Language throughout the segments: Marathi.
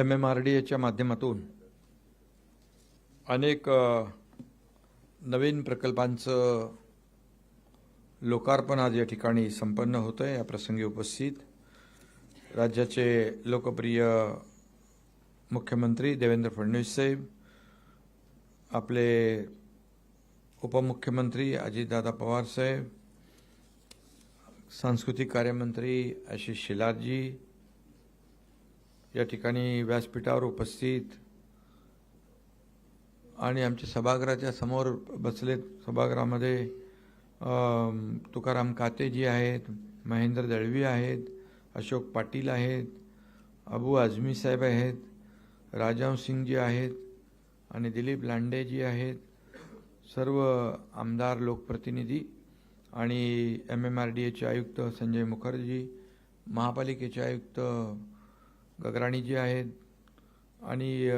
एम एम आर डी एच्या माध्यमातून अनेक नवीन प्रकल्पांचं लोकार्पण आज या ठिकाणी संपन्न होतं आहे या प्रसंगी उपस्थित राज्याचे लोकप्रिय मुख्यमंत्री देवेंद्र फडणवीस साहेब आपले उपमुख्यमंत्री अजितदादा पवार साहेब सांस्कृतिक कार्यमंत्री आशिष शेलारजी या ठिकाणी व्यासपीठावर उपस्थित आणि आमच्या सभागृहाच्या समोर बसलेत सभागृहामध्ये तुकाराम कातेजी आहेत महेंद्र दळवी आहेत अशोक पाटील आहेत अबू आझमी साहेब आहेत राजाव सिंगजी आहेत आणि दिलीप लांडेजी आहेत. सर्व आमदार लोकप्रतिनिधी आणि एम एम आर डी एचे आयुक्त संजय मुखर्जी महापालिकेचे आयुक्त गगराणी जी आहेत आणि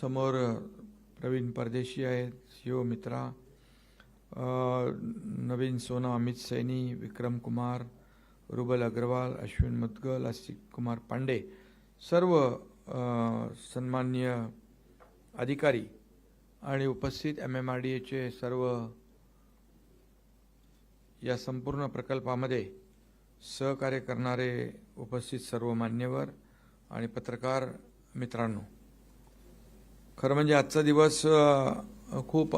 समोर प्रवीण परदेशी आहेत शिव मित्रा नवीन सोना अमित सैनी विक्रम कुमार रुबल अग्रवाल अश्विन मुदगल आस्तिक कुमार पांडे सर्व सन्मान्य सन्माननीय अधिकारी आणि उपस्थित एम एम आर डी एचे सर्व या संपूर्ण प्रकल्पामध्ये सहकार्य करणारे उपस्थित सर्व मान्यवर आणि पत्रकार मित्रांनो खरं म्हणजे आजचा दिवस खूप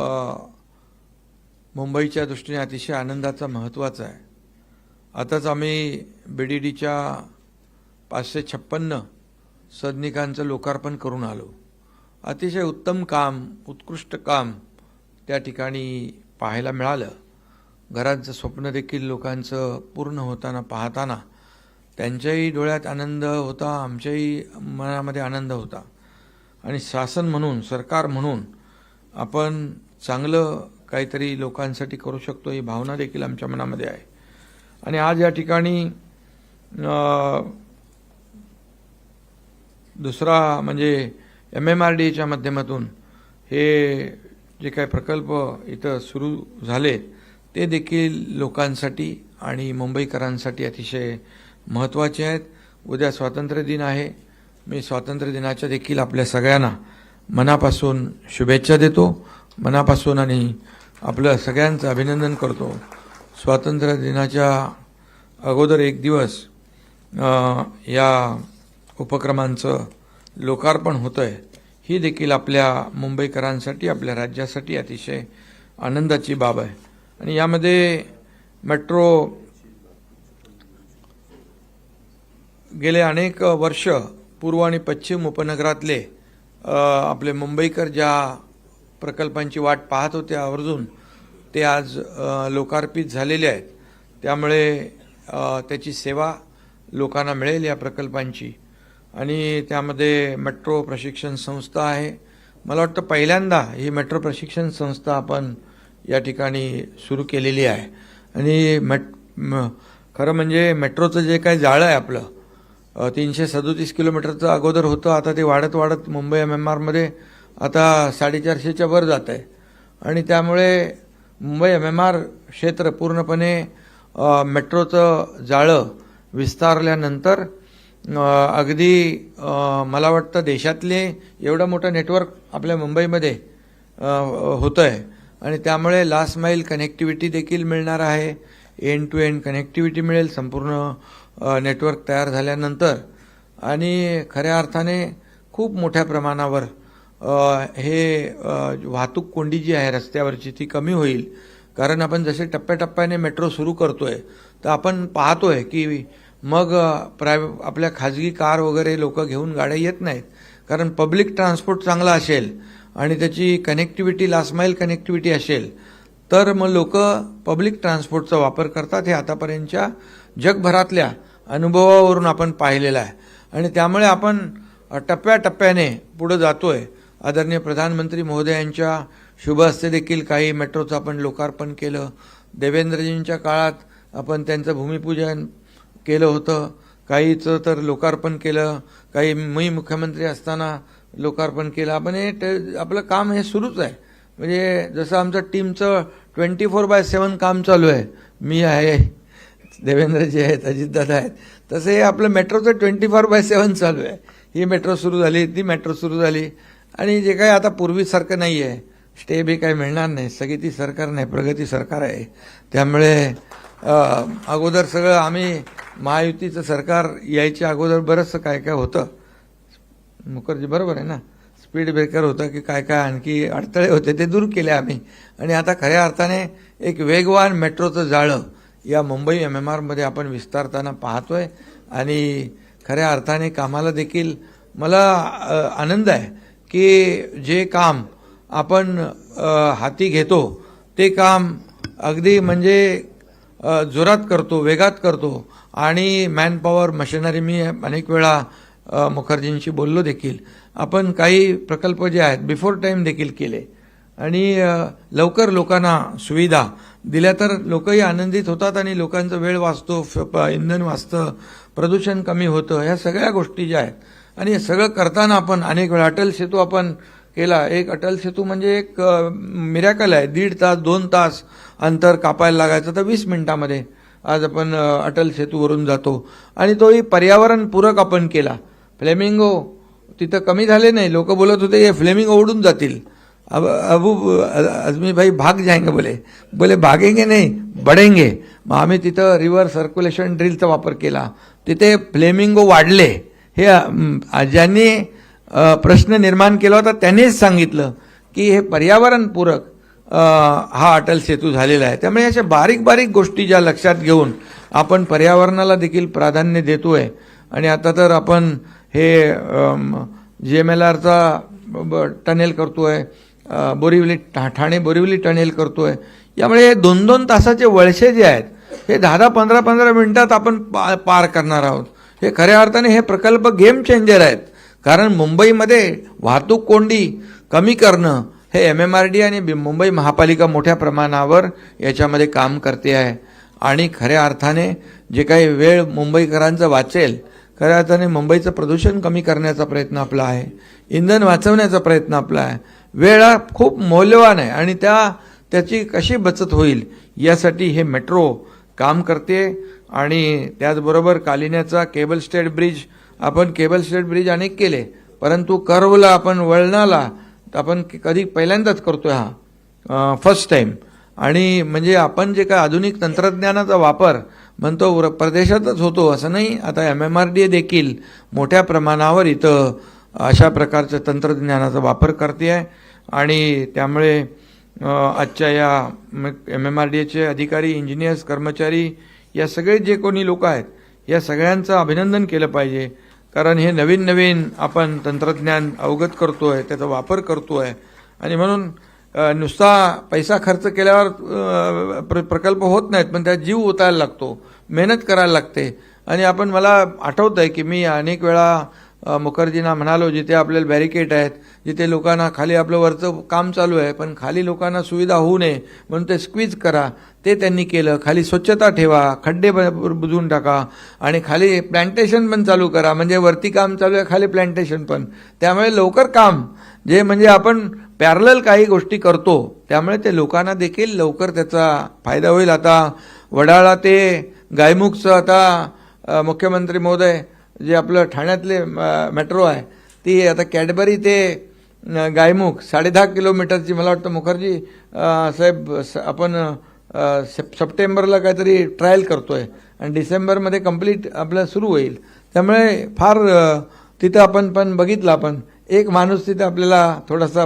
मुंबईच्या दृष्टीने अतिशय आनंदाचा महत्त्वाचा आहे. आताच आम्ही बी डी डीच्या पाचशे छप्पन्न सदनिकांचं लोकार्पण करून आलो. अतिशय उत्तम काम उत्कृष्ट काम त्या ठिकाणी पाहायला मिळालं. घरांचं स्वप्न देखील लोकांचं पूर्ण होताना पाहताना त्यांच्याही डोळ्यात आनंद होता आमच्याही मनामध्ये आनंद होता. आणि शासन म्हणून सरकार म्हणून आपण चांगलं काहीतरी लोकांसाठी करू शकतो ही भावना देखील आमच्या मनामध्ये आहे. आणि आज या ठिकाणी दुसरा म्हणजे एम एम आर डी एच्या माध्यमातून हे जे काही प्रकल्प इथं सुरू झाले ते देखील लोकांसाठी आणि मुंबईकरांसाठी अतिशय महत्त्वाचे आहेत. उद्या स्वातंत्र्य दिन आहे. मी स्वातंत्र्य दिनाच्या देखील आपल्या सगळ्यांना मनापासून शुभेच्छा देतो. मनापासून आणि आपलं सगळ्यांचं अभिनंदन करतो. स्वातंत्र्य दिनाच्या अगोदर एक दिवस या उपक्रमांचं लोकार्पण होतं आहे ही देखील आपल्या मुंबईकरांसाठी आपल्या राज्यासाठी अतिशय आनंदाची बाब आहे. आणि यामध्ये मेट्रो गेले अनेक वर्ष पूर्व आणि पश्चिम उपनगरातले आपले मुंबईकर ज्या प्रकल्पांची वाट पाहत होते आवर्जून ते आज लोकार्पित झालेले आहेत. त्यामुळे त्याची सेवा लोकांना मिळेल या प्रकल्पांची. आणि त्यामध्ये मेट्रो प्रशिक्षण संस्था आहे. मला वाटतं पहिल्यांदा ही मेट्रो प्रशिक्षण संस्था आपण या ठिकाणी सुरू केलेली आहे. आणि मेट खरं म्हणजे मेट्रोचं जे काही जाळं आहे आपलं तीनशे सदोतीस किलोमीटरचं अगोदर होतं. आता ते वाढत वाढत मुंबई एम एम आरमध्ये आता साडेचारशेच्या वर जात आहे. आणि त्यामुळे मुंबई एम एम आर क्षेत्र पूर्णपणे मेट्रोचं जाळं विस्तारल्यानंतर अगदी मला वाटतं देशातले एवढं मोठं नेटवर्क आपल्या मुंबईमध्ये होतं आहे आणि त्यामुळे लास्ट माईल कनेक्टिव्हिटी देखील मिळणार आहे. एंड टू एंड कनेक्टिव्हिटी मिळेल संपूर्ण नेटवर्क तयार झाल्यानंतर आणि खऱ्या अर्थाने खूप मोठ्या प्रमाणावर हे वाहतूक कोंडी जी आहे रस्त्यावरची ती कमी होईल. कारण आपण जसे टप्प्याटप्प्याने मेट्रो सुरू करतोय तर आपण पाहतोय की मग प्राय आपल्या खाजगी कार वगैरे लोक घेऊन गाड्या येत नाहीत. कारण पब्लिक ट्रान्सपोर्ट चांगला असेल आणि त्याची कनेक्टिव्हिटी लास्ट माईल कनेक्टिव्हिटी असेल तर मग लोक पब्लिक ट्रान्सपोर्टचा वापर करतात हे आतापर्यंतच्या जगभरातल्या अनुभवावरून आपण पाहिलेला आहे. आणि त्यामुळे आपण टप्प्याटप्प्याने पुढं जातो आहे आदरणीय प्रधानमंत्री महोदयांच्या शुभ हस्ते देखील काही मेट्रोचं आपण लोकार्पण केलं. देवेंद्रजींच्या काळात आपण त्यांचं भूमिपूजन केलं होतं. काहीचं तर लोकार्पण केलं. काही मी मुख्यमंत्री असताना लोकार्पण केलं. आपण हे आपलं काम हे सुरूच आहे. म्हणजे जसं आमचं टीमचं ट्वेंटी फोर बाय सेवन काम चालू आहे. मी आहे. देवेंद्रजी आहेत अजितदादा आहेत. तसं हे आपलं मेट्रोचं ट्वेंटी फोर बाय सेवन चालू आहे. ही मेट्रो सुरू झाली ती मेट्रो सुरू झाली. आणि जे काही आता पूर्वीसारखं नाही आहे. स्टे बी काही मिळणार नाही. सगळी ती सरकार नाही प्रगती सरकार आहे. त्यामुळे अगोदर सगळं आम्ही महायुतीचं सरकार यायच्या अगोदर बरंचसं काय काय होतं. मुखर्जी बरोबर आहे ना? स्पीड ब्रेकर होतं की काय काय आणखी अडथळे होते ते दूर केले आम्ही. आणि आता खऱ्या अर्थाने एक वेगवान मेट्रोचं जाळं या मुंबई एम एम आरमध्ये आपण विस्तारताना पाहतोय आणि खऱ्या अर्थाने कामाला देखील मला आनंद आहे की जे काम आपण हाती घेतो ते काम अगदी म्हणजे जोरात करतो वेगात करतो आणि मॅनपॉवर मशिनरी मी अनेक वेळा मुखर्जींशी बोललो देखील. आपण काही प्रकल्प जे आहेत बिफोर टाईम देखील केले. आणि लवकर लोकांना सुविधा. दिल्या तर लोकही आनंदित होतात आणि लोकांचा वेळ वाचतो फ- प- इंधन वाचतं प्रदूषण कमी होतं ह्या सगळ्या गोष्टी ज्या आहेत. आणि हे सगळं करताना आपण अनेक वेळा अटल सेतू आपण केला. एक अटल सेतू म्हणजे एक मिरॅकल आहे. दीड तास दोन तास अंतर कापायला लागायचं तर वीस मिनिटामध्ये आज आपण अटल सेतूवरून जातो. आणि तोही पर्यावरणपूरक आपण केला. फ्लेमिंगो तिथं कमी झाले नाही. लोक बोलत होते हे फ्लेमिंगो उडून जातील. अब अबू अजमी भाई भाग जाएंगे बोले। बोले भागेंगे नाही बढेंगे। मग आम्ही तिथं रिव्हर सर्क्युलेशन ड्रिलचा वापर केला. तिथे फ्लेमिंगो वाढले. हे ज्यांनी प्रश्न निर्माण केला होता त्यांनीच सांगितलं की हे पर्यावरणपूरक हा अटल सेतू झालेला आहे. त्यामुळे अशा बारीक बारीक गोष्टी ज्या लक्षात घेऊन आपण पर्यावरणाला देखील प्राधान्य देतोय. आणि आता तर आपण हे जी एम एल आरचा टनेल करतोय. आहे बोरिवली ठा- ठाणे बोरिवली टनेल करतोय. यामुळे हे दोन दोन तासाचे वळसे जे आहेत हे दहा दहा पंधरा पंधरा मिनिटात आपण पा- पार करणार आहोत. हे खऱ्या अर्थाने हे प्रकल्प गेम चेंजर आहेत. कारण मुंबईमध्ये वाहतूक कोंडी कमी करणं हे एम एम आर डी आणि मुंबई महापालिका मोठ्या प्रमाणावर याच्यामध्ये काम करते आहे. आणि खऱ्या अर्थाने जे काही वेळ मुंबईकरांचं वाचेल खऱ्या अर्थाने मुंबईचं प्रदूषण कमी करण्याचा प्रयत्न आपला आहे. इंधन वाचवण्याचा प्रयत्न आपला आहे. वेळा खूप मौल्यवान आहे आणि त्या त्याची कशी बचत होईल यासाठी हे मेट्रो काम करते आणि त्याचबरोबर कालिन्याचा केबल स्टेट ब्रिज आपण केबल स्टेट ब्रिज अनेक केले परंतु कर्वला आपण वळणाला तर आपण कधी पहिल्यांदाच करतोय हा फर्स्ट टाईम आणि म्हणजे आपण जे काय आधुनिक तंत्रज्ञानाचा वापर म्हणतो प्रदेशातच होतो असं नाही आता एम एम आर डी देखील मोठ्या प्रमाणावर इथं अशा प्रकारच्या तंत्रज्ञानाचा वापर करते आहे. आणि त्यामुळे आजच्या या एम एम आर डी एचे अधिकारी इंजिनियर्स कर्मचारी या सगळे जे कोणी लोक आहेत या सगळ्यांचं अभिनंदन केलं पाहिजे. कारण हे नवीन नवीन आपण तंत्रज्ञान अवगत करतो आहे त्याचा वापर करतो आहे आणि म्हणून नुसता पैसा खर्च केल्यावर प्र- प्रकल्प होत नाहीत पण त्यात जीव ओतायला लागतो मेहनत करायला लागते. आणि आपण मला आठवत आहे की मी अनेक वेळा मुखर्जींना म्हणालो जिथे आपल्याला बॅरिकेड आहेत जिथे लोकांना खाली आपलं वरचं काम चालू आहे पण खाली लोकांना सुविधा होऊ नये म्हणून ते स्क्वीज करा. ते त्यांनी केलं. खाली स्वच्छता ठेवा खड्डे बुजून बुजवून टाका आणि खाली प्लॅन्टेशन पण चालू करा. म्हणजे वरती काम चालू आहे खाली प्लॅन्टेशन पण. त्यामुळे लवकर काम जे म्हणजे आपण पॅरल काही गोष्टी करतो त्यामुळे ते लोकांना देखील लवकर त्याचा फायदा होईल. आता वडाळा ते गायमुखचं आता मुख्यमंत्री महोदय जे आपलं ठाण्यातले मेट्रो आहे ती आता कॅडबरी ते गायमुख साडे दहा किलोमीटरची मला वाटतं मुखर्जी साहेब स- आपण अ, सप्टेंबरला काहीतरी ट्रायल करतो आहे आणि डिसेंबरमध्ये कंप्लीट आपलं सुरू होईल. त्यामुळे फार तिथं आपण पण बघितलं आपण. एक माणूस तिथं आपल्याला थोडासा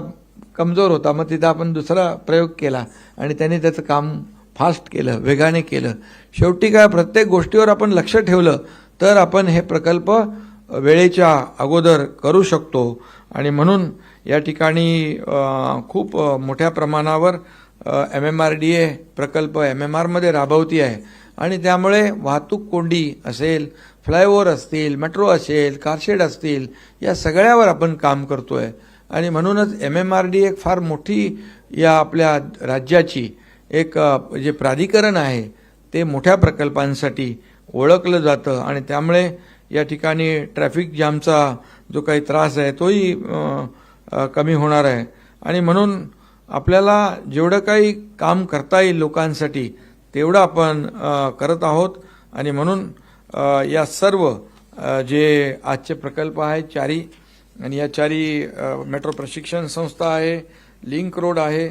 कमजोर होता मग तिथं आपण दुसरा प्रयोग केला आणि त्याने त्याचं काम फास्ट केलं वेगाने केलं. शेवटी काय प्रत्येक गोष्टीवर आपण लक्ष ठेवलं तर आपण हे प्रकल्प वेळेच्या अगोदर करू शकतो. आणि म्हणून या ठिकाणी खूप मोठ्या प्रमाणावर M M R D A प्रकल्प एम एम आरमध्ये राबवती आहे. आणि त्यामुळे वाहतूक कोंडी असेल फ्लायओव्हर असतील मेट्रो असेल कारशेड असतील या सगळ्यावर आपण काम करतो आहे आणि म्हणूनच एम एम आर डी एक फार मोठी या आपल्या राज्याची एक जे प्राधिकरण आहे ते मोठ्या प्रकल्पांसाठी ओळखलं जातं आणि त्यामुळे या ठिकाणी ट्रॅफिक जामचा जो काही त्रास आहे तोही कमी होणार आहे. आणि म्हणून आपल्याला जेवढं काही काम करता येईल लोकांसाठी तेवढं आपण करत आहोत. आणि म्हणून या सर्व जे आजचे प्रकल्प आहेत चारी आणि या चारी मेट्रो प्रशिक्षण संस्था आहे लिंक रोड आहे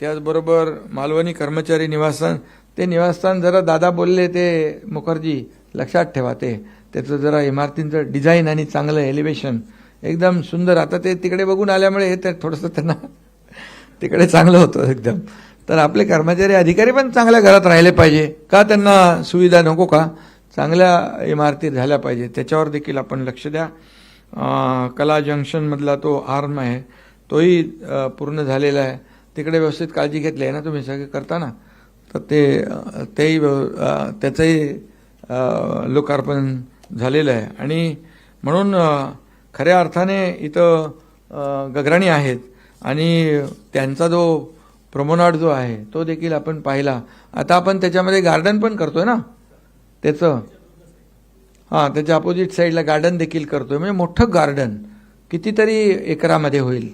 त्याचबरोबर मालवणी कर्मचारी निवासन ते निवासस्थान जरा दादा बोलले ते मुखर्जी लक्षात ठेवा ते. त्याचं जरा इमारतींचं डिझाईन आणि चांगलं एलिव्हेशन. एकदम सुंदर. आता ते तिकडे बघून आल्यामुळे हे ते थोडंसं त्यांना तिकडे चांगलं होतं एकदम. तर आपले कर्मचारी अधिकारी पण चांगल्या घरात राहिले पाहिजे. का त्यांना सुविधा नको का? चांगल्या इमारती झाल्या पाहिजे. त्याच्यावर देखील आपण लक्ष द्या. कला जंक्शनमधला तो आर्म आहे. तोही पूर्ण झालेला आहे. तिकडे व्यवस्थित काळजी घेतली आहे ना तुम्ही? सगळे करताना तर ते तेही त्याचंही लोकार्पण झालेलं आहे. आणि म्हणून खऱ्या अर्थाने इथं गगराणी आहेत आणि त्यांचा जो प्रमोनाड जो आहे तो देखील आपण पाहिला. आता आपण त्याच्यामध्ये गार्डन पण करतोय ना? त्याचं? हां त्याच्या अपोजिट साईडला गार्डन देखील करतोय. म्हणजे मोठं गार्डन कितीतरी एकरामध्ये होईल?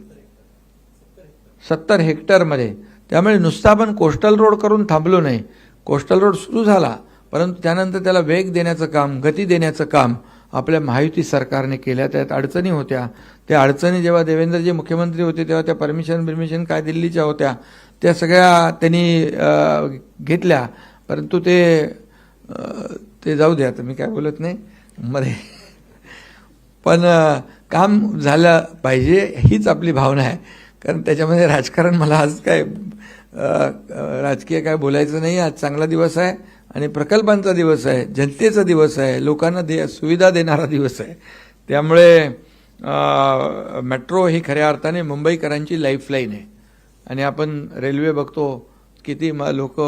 सत्तर हेक्टरमध्ये त्यामुळे नुसता आपण कोस्टल रोड करून थांबलो नाही. कोस्टल रोड सुरू झाला परंतु त्यानंतर त्याला वेग देण्याचं काम गती देण्याचं काम आपल्या महायुती सरकारने केल्या त्यात अडचणी होत्या. त्या अडचणी जेव्हा देवेंद्रजी मुख्यमंत्री होते तेव्हा त्या परमिशन बिर्मिशन काय दिल्लीच्या होत्या त्या सगळ्या त्यांनी घेतल्या. परंतु ते ते जाऊ द्या आता मी काय बोलत नाही. मध्ये पण काम झालं पाहिजे हीच आपली भावना आहे. कारण त्याच्यामध्ये राजकारण मला आज काय राजकीय काय बोलायचं नाही आज चांगला दिवस आहे आणि प्रकल्पांचा दिवस आहे. जनतेचा दिवस आहे. लोकांना दे सुविधा देणारा दिवस आहे. त्यामुळे मेट्रो ही खऱ्या अर्थाने मुंबईकरांची लाईफलाईन आहे. आणि आपण रेल्वे बघतो किती लोक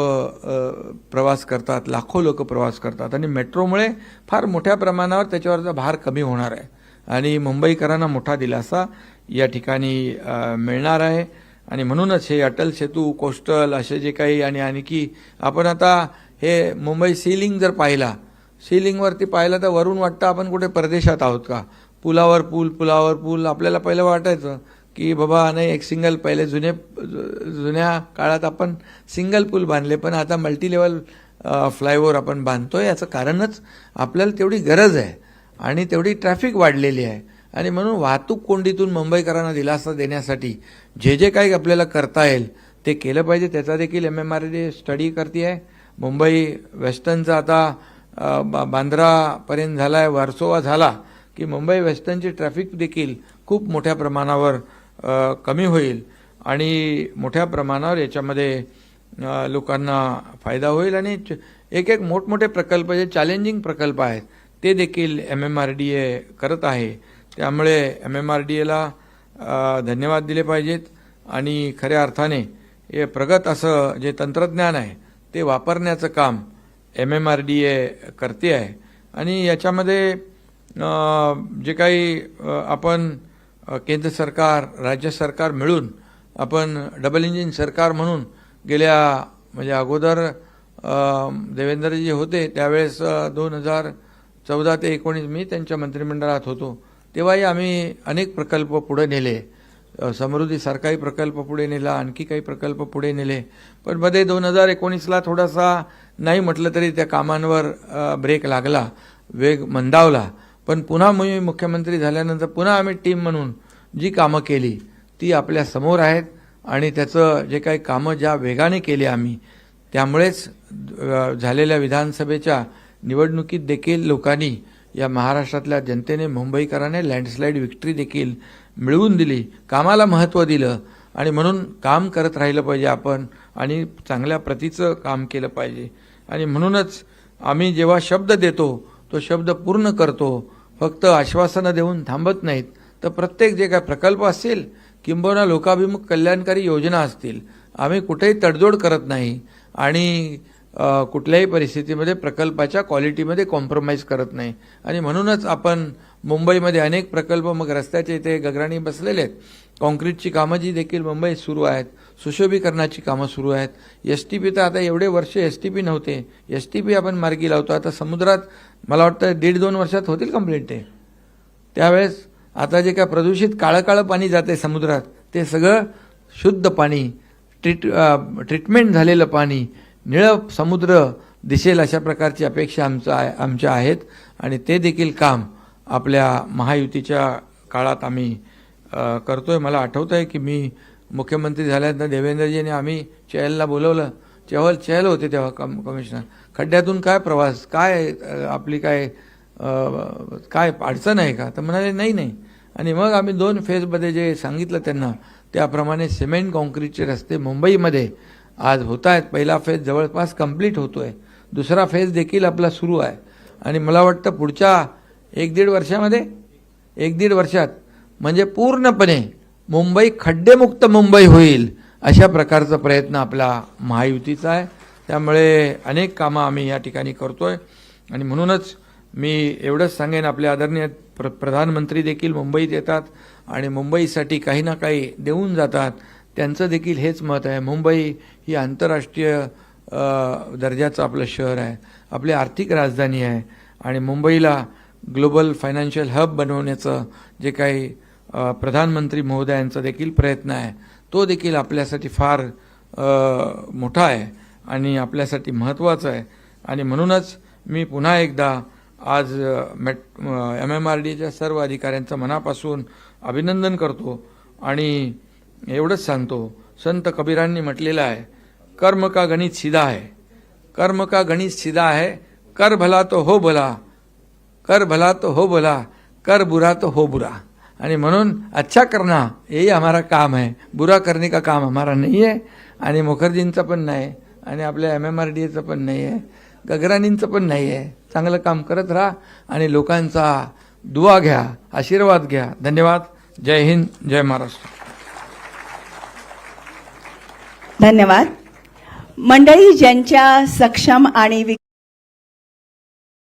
प्रवास करतात. लाखो लोक प्रवास करतात. आणि मेट्रोमुळे फार मोठ्या प्रमाणावर त्याच्यावरचा भार कमी होणार आहे. आणि मुंबईकरांना मोठा दिलासा या ठिकाणी मिळणार आहे. आणि म्हणूनच हे अटल सेतू कोस्टल असे जे काही आणि आणखी आपण आता हे मुंबई सीलिंग जर पाहिला सीलिंगवरती पाहिलं तर वरून वाटतं आपण कुठे परदेशात आहोत का? पुलावर पूल पुलावर पूल आपल्याला पहिलं वाटायचं की बाबा नाही एक सिंगल पहिले जुने जुन्या काळात आपण सिंगल पूल बांधले पण आता मल्टी लेवल फ्लायओव्हर आपण बांधतो याचं कारणच आपल्याला तेवढी गरज आहे आणि तेवढी ट्रॅफिक वाढलेली आहे. आणि म्हणून वाहतूक कोंडीतून मुंबईकरांना दिलासा देण्यासाठी जे जे काही आपल्याला करता येईल ते केलं पाहिजे. त्याचा देखील M M R D study करते आहे. मुंबई वेस्टर्नचा आता बा- बांद्रापर्यंत झाला आहे वर्सोवा झाला की मुंबई वेस्टर्नची ट्रॅफिक देखील खूप मोठ्या प्रमाणावर कमी होईल आणि मोठ्या प्रमाणावर याच्यामध्ये लोकांना फायदा होईल आणि च- एक एक मोठमोठे प्रकल्प जे चॅलेंजिंग प्रकल्प आहेत ते देखील M M R D A करत आहे. त्यामुळे एम एम आर डी एला धन्यवाद दिले पाहिजेत. आणि खऱ्या अर्थाने हे प्रगत असं जे तंत्रज्ञान आहे ते वापरण्याचं काम M M R D A करते आहे. आणि याच्यामध्ये जे काही आपण केंद्र सरकार राज्य सरकार मिळून आपण डबल इंजिन सरकार म्हणून गेल्या म्हणजे अगोदर देवेंद्रजी होते त्यावेळेस दोन हजार चौदा ते एकोणीस मी त्यांच्या मंत्रिमंडळात होतो. तेव्हाही आम्ही अनेक प्रकल्प पुढे नेले. समृद्धीसारखाही प्रकल्प पुढे नेला आणखी काही प्रकल्प पुढे नेले. पण मध्ये दोन हजार एकोणीसला थोडासा नाही म्हटलं तरी त्या कामांवर ब्रेक लागला वेग मंदावला. पण पुन्हा मी मुख्यमंत्री झाल्यानंतर पुन्हा आम्ही टीम म्हणून जी कामं केली ती आपल्यासमोर आहेत आणि त्याचं जे काही कामं ज्या वेगाने केली आम्ही त्यामुळेच झालेल्या विधानसभेच्या निवडणुकीत देखील लोकांनी या महाराष्ट्रातल्या जनतेने मुंबईकरांनी लँडस्लाईड विक्ट्री देखील मिळवून दिली. कामाला महत्त्व दिलं. आणि म्हणून काम करत राहिलं पाहिजे आपण आणि चांगल्या प्रतीचं काम केलं पाहिजे. आणि म्हणूनच आम्ही जेव्हा शब्द देतो तो शब्द पूर्ण करतो. फक्त आश्वासनं देऊन थांबत नाहीत. तर प्रत्येक जे काय प्रकल्प असतील किंबहुना लोकाभिमुख कल्याणकारी योजना असतील आम्ही कुठेही तडजोड करत नाही. आणि कुठल्याही परिस्थितीमध्ये प्रकल्पाच्या क्वालिटीमध्ये कॉम्प्रोमाइज करत नाही. आणि म्हणूनच आपण मुंबईमध्ये अनेक प्रकल्प मग रस्त्याचे इथे गगराणी बसलेले आहेत. कॉन्क्रीटची कामं जी देखील मुंबईत सुरू आहेत सुशोभीकरणाची कामं सुरू आहेत. एस टी पी तर आता एवढे वर्ष एस टी पी नव्हते. एस टी पी आपण मार्गी लावतो. आता समुद्रात मला वाटतं दीड दोन वर्षात होतील कंप्लीट ते. त्यावेळेस आता जे काय प्रदूषित काळं काळं पाणी जाते समुद्रात ते सगळं शुद्ध पाणी ट्रीट ट्रीटमेंट झालेलं पाणी निळं समुद्र दिसेल अशा प्रकारची अपेक्षा आमचा आमच्या आहेत. आणि ते देखील काम आपल्या महायुतीच्या काळात आम्ही करतो करतोय. मला आठवतं आहे की मी मुख्यमंत्री झाल्यानंतर देवेंद्रजीने आम्ही चहलला बोलवलं. चहल चहल होते तेव्हा कम कमिशनर. खड्ड्यातून काय प्रवास काय आपली काय काय अडचण आहे का? तर म्हणाले नाही नाही. आणि मग आम्ही दोन फेजमध्ये जे सांगितलं त्यांना त्याप्रमाणे सिमेंट काँक्रीटचे रस्ते मुंबईमध्ये आज होत आहेत पहिला फेज जवळपास कंप्लीट होतोय. दुसरा फेज देखील आपला सुरू आहे. आणि मला वाटतं पुढच्या एक दीड वर्षामध्ये एक दीड वर्षात म्हणजे पूर्णपणे मुंबई खड्डेमुक्त मुंबई होईल अशा प्रकारचा प्रयत्न आपला महायुतीचा आहे. त्यामुळे अनेक कामं आम्ही या ठिकाणी करतोय. आणि म्हणूनच मी एवढंच सांगेन आपले आदरणीय प्र प्रधानमंत्री देखील मुंबईत येतात आणि मुंबईसाठी काही ना काही देऊन जातात. त्यांचं देखील हेच मत आहे. मुंबई ही आंतरराष्ट्रीय दर्जाचं आपलं शहर आहे. आपली आर्थिक राजधानी आहे. आणि मुंबईला ग्लोबल फायनान्शियल हब बनवण्याचं जे काही प्रधानमंत्री महोदयांचा देखील प्रयत्न आहे तो देखील आपल्यासाठी फार मोठा आहे आणि आपल्यासाठी महत्त्वाचा आहे. आणि म्हणूनच मी पुन्हा एकदा आज मेट एम एम आर डीच्या सर्व अधिकाऱ्यांचं मनापासून अभिनंदन करतो. आणि एवढंच सांगतो. संत कबीरांनी म्हटलेलं आहे कर्म का गणित सीधा आहे? कर्म का गणित सीधा आहे? कर भला तो हो भला. कर भला तो हो भला. कर बुरा तो हो बुरा. आणि म्हणून अच्छा करना यही हमारा काम है बुरा करने का काम हमारा नाही आहे. आणि मुखर्जींचं पण नाही. आणि आपल्या एम एम आर डी एचं पण नाही आहे. गगरानींचं पण नाही आहे. चांगलं काम करत राहा आणि लोकांचा दुवा घ्या आशीर्वाद घ्या. धन्यवाद. जय हिंद. जय महाराष्ट्र. धन्यवाद. मंडळी ज्यांच्या सक्षम आणि